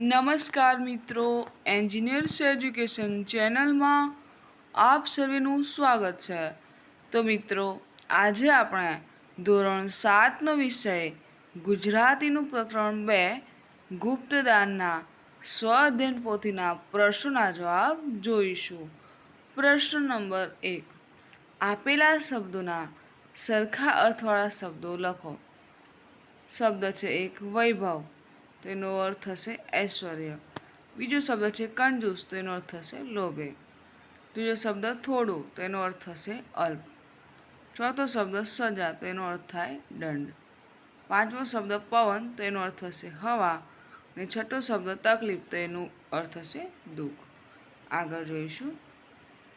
નમસ્કાર મિત્રો engineers education ચેનલમાં આપ સર્વેનું સ્વાગત છે. તો મિત્રો, આજે આપણે ધોરણ સાતનો વિષય ગુજરાતીનું પ્રકરણ બે, ગુપ્તદાનના સ્વઅધ્યયન પોથીના પ્રશ્નોના જવાબ જોઈશું. પ્રશ્ન નંબર એક, આપેલા શબ્દોના સરખા અર્થવાળા શબ્દો લખો. શબ્દ છે એક, વૈભવ. તેનો અર્થ થશે ઐશ્વર્ય. બીજો શબ્દ છે કંજૂસ, તો એનો અર્થ થશે લોભે. ત્રીજો શબ્દ થોડું, તો એનો અર્થ થશે અલ્પ. ચોથો શબ્દ સજા, તો એનો અર્થ થાય દંડ. પાંચમો શબ્દ પવન, તો એનો અર્થ થશે હવા. અને છઠ્ઠો શબ્દ તકલીફ, તો એનો અર્થ થશે દુઃખ. આગળ જોઈશું.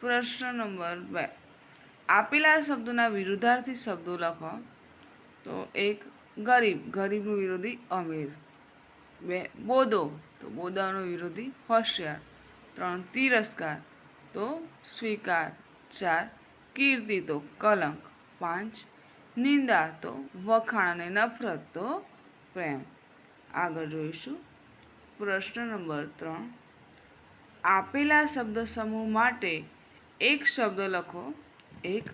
પ્રશ્ન નંબર બે. આપેલા શબ્દોના વિરુદ્ધાર્થી શબ્દો લખો. તો એક, ગરીબ. ગરીબનું વિરોધી અમીર. બે બોદો, તો બોદાનો વિરોધી હોશિયાર. ત્રણ તિરસ્કાર, તો સ્વીકાર. ચાર કીર્તિ, તો કલંક. પાંચ નિંદા, તો વખાણ અને નફરત, તો પ્રેમ. આગળ જોઈશું. પ્રશ્ન નંબર ત્રણ. આપેલા શબ્દ સમૂહ માટે એક શબ્દ લખો. એક,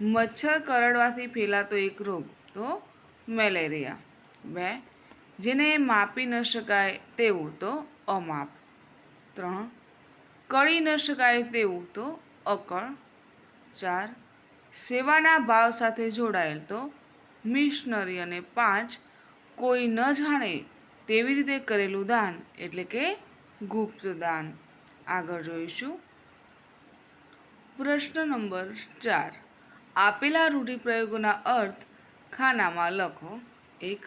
મચ્છર કરડવાથી ફેલાતો એક રોગ, તો મેલેરિયા. બે જેને માપી ન શકાય તેવું તો અમાપ. ત્રણ, કળી ન શકાય તેવું તો અકળ. ચાર, સેવાના ભાવ સાથે જોડાયેલ તો મિશનરી અને પાંચ, કોઈ ન જાણે તેવી રીતે કરેલું દાન એટલે કે ગુપ્ત દાન. આગળ જોઈશું. પ્રશ્ન નંબર ચાર. આપેલા રૂઢિપ્રયોગોના અર્થ ખાનામાં લખો. એક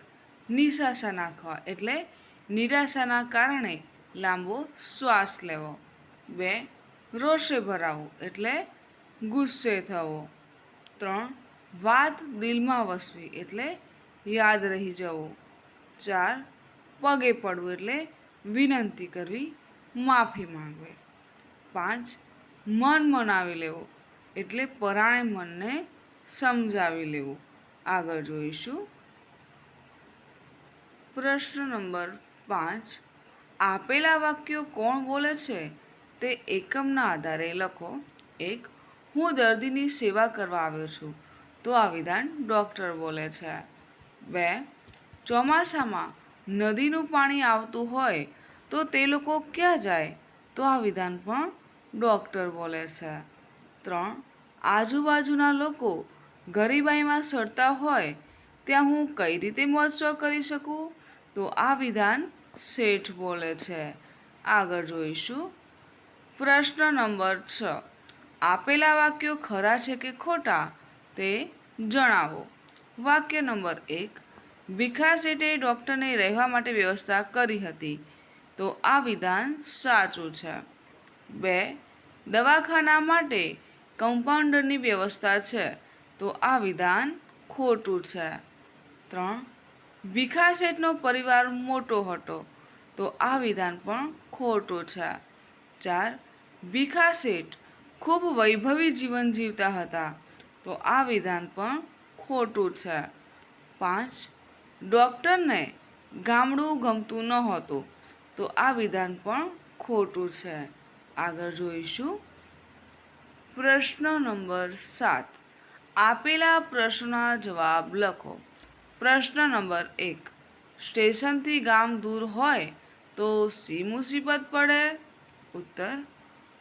નિશાસા નાખવા એટલે નિરાશાના કારણે લાંબો શ્વાસ લેવો. બે, રોષે ભરાવું એટલે ગુસ્સે થવો. ત્રણ, વાત દિલમાં વસવી એટલે યાદ રહી જવું. ચાર, પગે પડવું એટલે વિનંતી કરવી, માફી માંગવી. પાંચ, મન મનાવી લેવું એટલે પરાણે મનને સમજાવી લેવું. આગળ જોઈશું. પ્રશ્ન નંબર પાંચ. આપેલા વાક્યો કોણ બોલે છે? તે એકમના આધારે લખો. એક, હું દર્દીની સેવા કરવા આવ્યો છું. તો આ વિધાન ડૉક્ટર બોલે છે. બે, ચોમાસામાં નદીનું પાણી આવતું હોય તો તે લોકો ક્યાં જાય? તો આ વિધાન પણ ડૉક્ટર બોલે છે. ત્રણ, આજુબાજુના લોકો ગરીબાઈમાં સડતા હોય ત્યાં હું કઈ રીતે મોજ કરી શકું? તો આ વિધાન શેઠ બોલે છે. આગળ જોઈશું. પ્રશ્ન નંબર છ. આપેલા વાક્યો ખરા છે કે ખોટા? તે જણાવો. વાક્ય નંબર એક. ભીખા શેઠે ડૉક્ટરને રહેવા માટે વ્યવસ્થા કરી હતી. તો આ વિધાન સાચું છે. બે. દવાખાના માટે કમ્પાઉન્ડરની વ્યવસ્થા છે. તો આ વિધાન ખોટું છે. ત્રણ ભીખા શેઠનો પરિવાર મોટો હતો, તો આ વિધાન પણ ખોટું છે. ચાર ભીખા શેઠ ખૂબ વૈભવી જીવન જીવતા હતા, તો આ વિધાન પણ ખોટું છે. પાંચ, ડૉક્ટરને ગામડું ગમતું નહોતું તો આ વિધાન પણ ખોટું છે. આગળ જોઈશું. પ્રશ્ન નંબર સાત. આપેલા પ્રશ્નના જવાબ લખો. પ્રશ્ન નંબર એક. સ્ટેશનથી ગામ દૂર હોય તો શી મુસીબત પડે? ઉત્તર.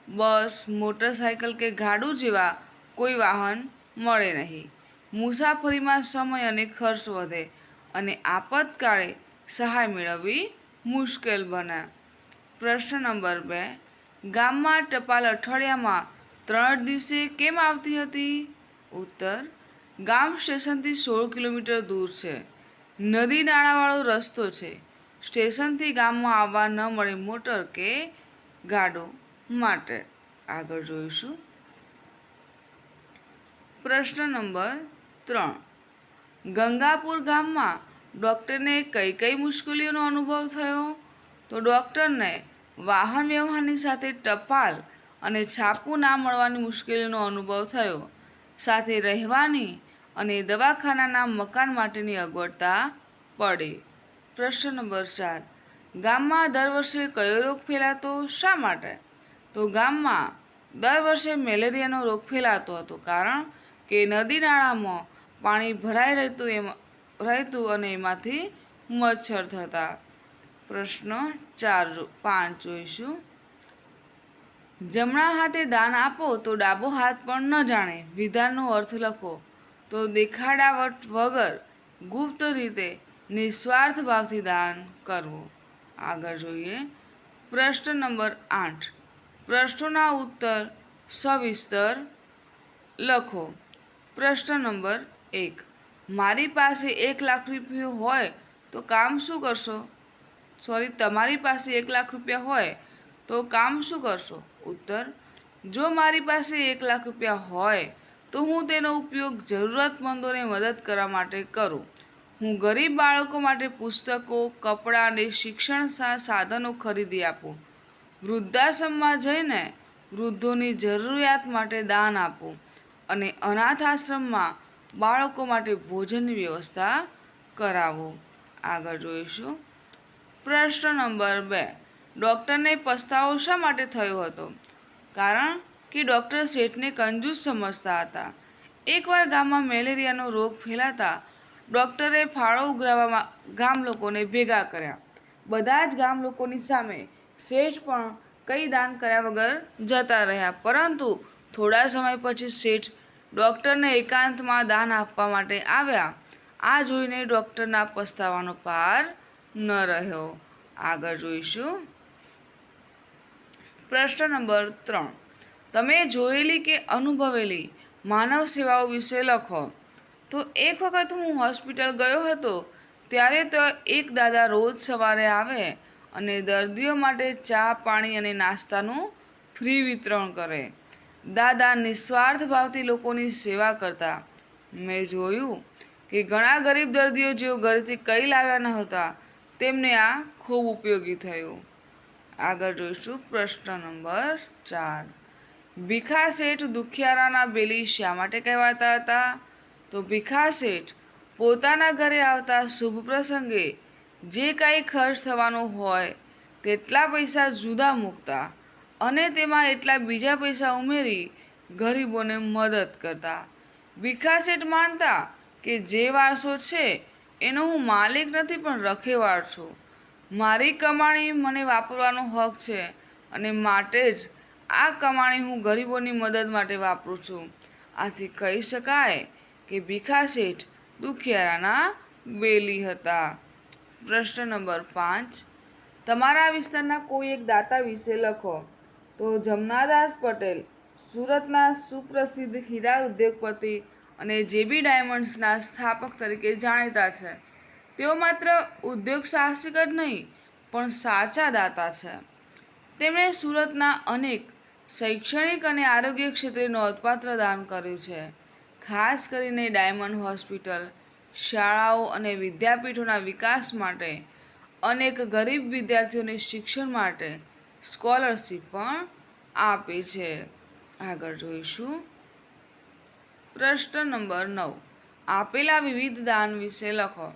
બસ, મોટરસાયકલ કે ગાડું જેવા કોઈ વાહન મળે નહીં. મુસાફરીમાં સમય અને ખર્ચ વધે અને આપતકાળે સહાય મેળવવી મુશ્કેલ બને. પ્રશ્ન નંબર બે. ગામમાં ટપાલ અઠવાડિયામાં ત્રણ દિવસે કેમ આવતી હતી? ઉત્તર. ગામ સ્ટેશનથી સોળ કિલોમીટર દૂર છે. નદી નાળાવાળો રસ્તો છે. સ્ટેશનથી ગામમાં આવવા ન મળે મોટર કે ગાડો માટે. આગળ જોઈશું. પ્રશ્ન નંબર ત્રણ. ગંગાપુર ગામમાં ડૉક્ટરને કઈ કઈ મુશ્કેલીઓનો અનુભવ થયો? તો ડૉક્ટરને વાહન વ્યવહારની સાથે ટપાલ અને છાપું ના મળવાની મુશ્કેલીનો અનુભવ થયો. સાથે રહેવાની અને દવાખાનાના મકાન માટેની અગવડતા પડે. પ્રશ્ન નંબર ચાર. ગામમાં દર વર્ષે કયો રોગ ફેલાતો, શા માટે? તો ગામમાં દર વર્ષે મેલેરિયાનો રોગ ફેલાતો હતો કારણ કે નદી નાળામાં પાણી ભરાઈ રહેતું એમાં, રહેતું અને એમાંથી મચ્છર થતા. પ્રશ્ન ચાર પાંચ જોઈશું. જમણા હાથે દાન આપો તો ડાબો હાથ પણ ન જાણે. વિધાનનો અર્થ લખો. તો દેખાડાવટ વગર ગુપ્ત રીતે નિસ્વાર્થ ભાવથી દાન કરવું. આગળ જોઈએ. પ્રશ્ન નંબર આઠ. પ્રશ્નોના ઉત્તર સવિસ્તર લખો. પ્રશ્ન નંબર એક. મારી પાસે એક લાખ રૂપિયા હોય તો કામ શું કરશો? સોરી, તમારી પાસે એક લાખ રૂપિયા હોય તો કામ શું કરશો? ઉત્તર. જો મારી પાસે એક લાખ રૂપિયા હોય તો હું તેનો ઉપયોગ જરૂરતમંદોને મદદ કરવા માટે કરું. હું ગરીબ બાળકો માટે પુસ્તકો, કપડાં અને શિક્ષણ સાધનો ખરીદી આપું. વૃદ્ધાશ્રમમાં જઈને વૃદ્ધોની જરૂરિયાત માટે દાન આપું અને અનાથ આશ્રમમાં બાળકો માટે ભોજનની વ્યવસ્થા કરાવો. આગળ જોઈશું. પ્રશ્ન નંબર બે. ડૉક્ટરને પસ્તાવો શા માટે થયો હતો? કારણ કે ડૉક્ટર શેઠને કંજૂસ સમજતા હતા. એકવાર ગામમાં મેલેરિયાનો રોગ ફેલાતા ડૉક્ટરે ફાળો ઉઘરાવવામાં ગામ લોકોને ભેગા કર્યા. બધા જ ગામ લોકોની સામે શેઠ પણ કંઈ દાન કર્યા વગર જતા રહ્યા. પરંતુ થોડા સમય પછી શેઠ ડૉક્ટરને એકાંતમાં દાન આપવા માટે આવ્યા. આ જોઈને ડૉક્ટરના પસ્તાવાનો પાર ન રહ્યો. આગળ જોઈશું. પ્રશ્ન નંબર ત્રણ. તમે જોયેલી કે અનુભવેલી માનવ સેવાઓ વિશે લખો. તો એક વખત હું હોસ્પિટલ ગયો હતો, ત્યારે તો એક દાદા રોજ સવારે આવે અને દર્દીઓ માટે ચા, પાણી અને નાસ્તાનું ફ્રી વિતરણ કરે. દાદા નિસ્વાર્થ ભાવથી લોકોની સેવા કરતા. મેં જોયું કે ઘણા ગરીબ દર્દીઓ જેઓ ઘરેથી કઈ લાવ્યા ન હતા, તેમને આ ખૂબ ઉપયોગી થયું. આગળ જોઈશું પ્રશ્ન નંબર ચાર. ભીખા શેઠ દુખિયારાના બેલી શા માટે કહેવાતા હતા? તો ભીખા શેઠ પોતાના ઘરે આવતા શુભ પ્રસંગે જે કાંઈ ખર્ચ થવાનો હોય તેટલા પૈસા જુદા મૂકતા અને તેમાં એટલા બીજા પૈસા ઉમેરી ગરીબોને મદદ કરતા. ભીખા શેઠ માનતા કે જે વારસો છે એનો હું માલિક નથી પણ રખેવાળ છું. મારી કમાણી મને વાપરવાનો હક છે અને માટે જ આ કમાણી હું ગરીબોની મદદ માટે વાપરું છું. આથી કહી શકાય કે ભીખા શેઠ દુખિયારાના બેલી હતા. પ્રશ્ન નંબર પાંચ. તમારા વિસ્તારના કોઈ એક દાતા વિશે લખો. તો જમનાદાસ પટેલ, સુરતના સુપ્રસિદ્ધ હીરા ઉદ્યોગપતિ અને જેબી ડાયમંડ્સના સ્થાપક તરીકે જાણીતા છે. તેઓ માત્ર ઉદ્યોગ સાહસિક જ નહીં, પણ સાચા દાતા છે. તેમણે સુરતના અનેક શૈક્ષણિક અને આરોગ્ય ક્ષેત્રે નોંધપાત્ર દાન કર્યું છે. ખાસ કરીને ડાયમંડ હોસ્પિટલ, શાળાઓ અને વિદ્યાપીઠોના વિકાસ માટે, અનેક ગરીબ વિદ્યાર્થીઓને શિક્ષણ માટે સ્કોલરશીપ પણ આપી છે. આગળ જોઈશું. પ્રશ્ન નંબર નવ. આપેલા વિવિધ દાન વિશે લખો.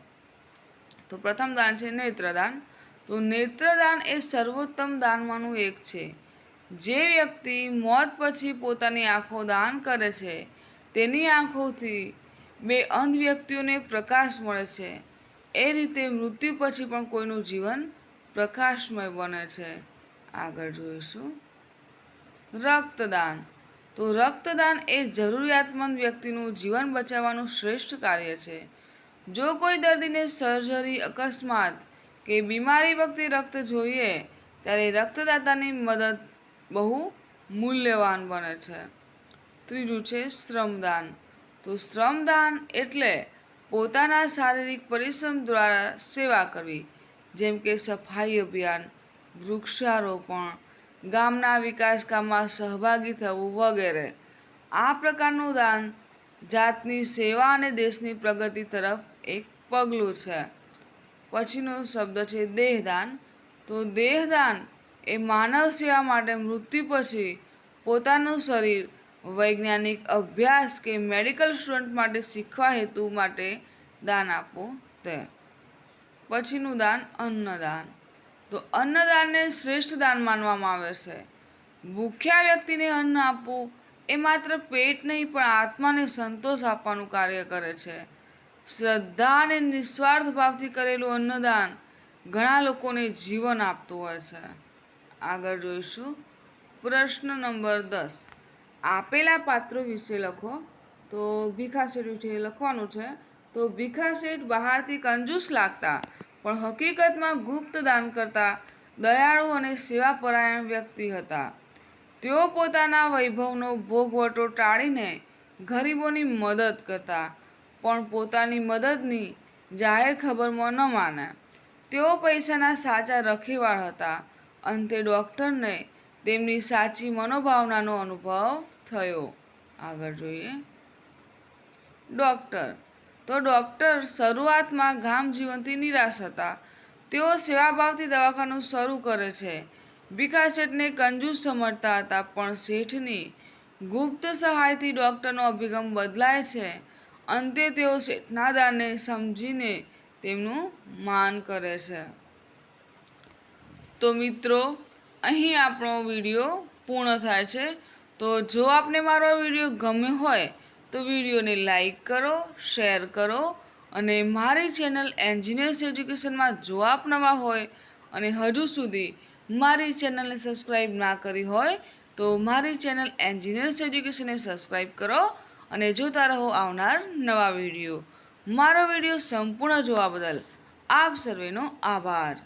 તો પ્રથમ દાન છે નેત્રદાન. તો નેત્રદાન એ સર્વોત્તમ દાનમાંનું એક છે. જે વ્યક્તિ મોત પછી પોતાની આંખો દાન કરે છે, તેની આંખોથી બે અંધ વ્યક્તિઓને પ્રકાશ મળે છે. એ રીતે મૃત્યુ પછી પણ કોઈનું જીવન પ્રકાશમય બને છે. આગળ જોઈશું. રક્તદાન. તો રક્તદાન એ જરૂરિયાતમંદ વ્યક્તિનું જીવન બચાવવાનું શ્રેષ્ઠ કાર્ય છે. જો કોઈ દર્દીને સર્જરી, અકસ્માત કે બીમારી વખતે રક્ત જોઈએ, ત્યારે રક્તદાતાની મદદ બહુ મૂલ્યવાન બને છે. ત્રીજું છે શ્રમદાન. તો શ્રમદાન એટલે પોતાના શારીરિક પરિશ્રમ દ્વારા સેવા કરવી, જેમ કે સફાઈ અભિયાન, વૃક્ષારોપણ, ગામના વિકાસ કામમાં સહભાગી થવું વગેરે. આ પ્રકારનું દાન જાતની સેવા અને દેશની પ્રગતિ તરફ એક પગલું છે. પછીનો શબ્દ છે દેહદાન. તો દેહદાન એ માનવ સેવા માટે મૃત્યુ પછી પોતાનું શરીર, વૈજ્ઞાનિક અભ્યાસ કે મેડિકલ સ્ટુડન્ટ માટે શીખવા હેતુ માટે દાન આપો તે. પછીનું દાન અન્નદાન. તો અન્નદાનને શ્રેષ્ઠ દાન માનવામાં આવે છે. ભૂખ્યા વ્યક્તિને અન્ન આપવું એ માત્ર પેટ નહીં, પણ આત્માને સંતોષ આપવાનું કાર્ય કરે છે. શ્રદ્ધા અને નિસ્વાર્થ ભાવથી કરેલું અન્નદાન ઘણા લોકોને જીવન આપતું હોય છે. આગળ જોઈશું. પ્રશ્ન નંબર દસ. આપેલા પાત્રો વિશે લખો. તો ભીખા શેઠ વિશે લખવાનું છે. તો ભીખા શેઠ બહારથી કંજૂસ લાગતા, પણ હકીકતમાં ગુપ્ત દાન કરતા, દયાળુ અને સેવાપરાયણ વ્યક્તિ હતા. તેઓ પોતાના વૈભવનો ભોગવટો ટાળીને ગરીબોની મદદ કરતા, પણ પોતાની મદદની જાહેર ખબરમાં ન માને. તેઓ પૈસાના સાચા રખેવાળ હતા. અંતે ડૉક્ટરને તેમની સાચી મનોભાવનાનો અનુભવ થયો. આગળ જોઈએ. ડૉક્ટર. તો ડૉક્ટર શરૂઆતમાં ગામ જીવનથી નિરાશ હતા. તેઓ સેવાભાવથી દવાખાનું શરૂ કરે છે. ભીખા શેઠને કંજૂસ સમજતા હતા, પણ શેઠની ગુપ્ત સહાયથી ડૉક્ટરનો અભિગમ બદલાય છે. અંતે તેઓ શેઠના દાનને સમજીને તેમનું માન કરે છે. તો મિત્રો, અહીં આપણો વીડિયો પૂર્ણ થાય છે. તો જો આપને મારો વીડિયો ગમ્યો હોય, તો વિડીયોને લાઈક કરો, શેર કરો અને મારી ચેનલ એન્જિનિયર્સ એજ્યુકેશનમાં જો આપ નવા હોય અને હજુ સુધી મારી ચેનલને સબસ્ક્રાઈબ ના કરી હોય, તો મારી ચેનલ એન્જિનિયર્સ એજ્યુકેશનને સબસ્ક્રાઈબ કરો અને જોતા રહો આવનાર નવા વીડિયો. મારો વીડિયો સંપૂર્ણ જોવા બદલ આપ સર્વેનો આભાર.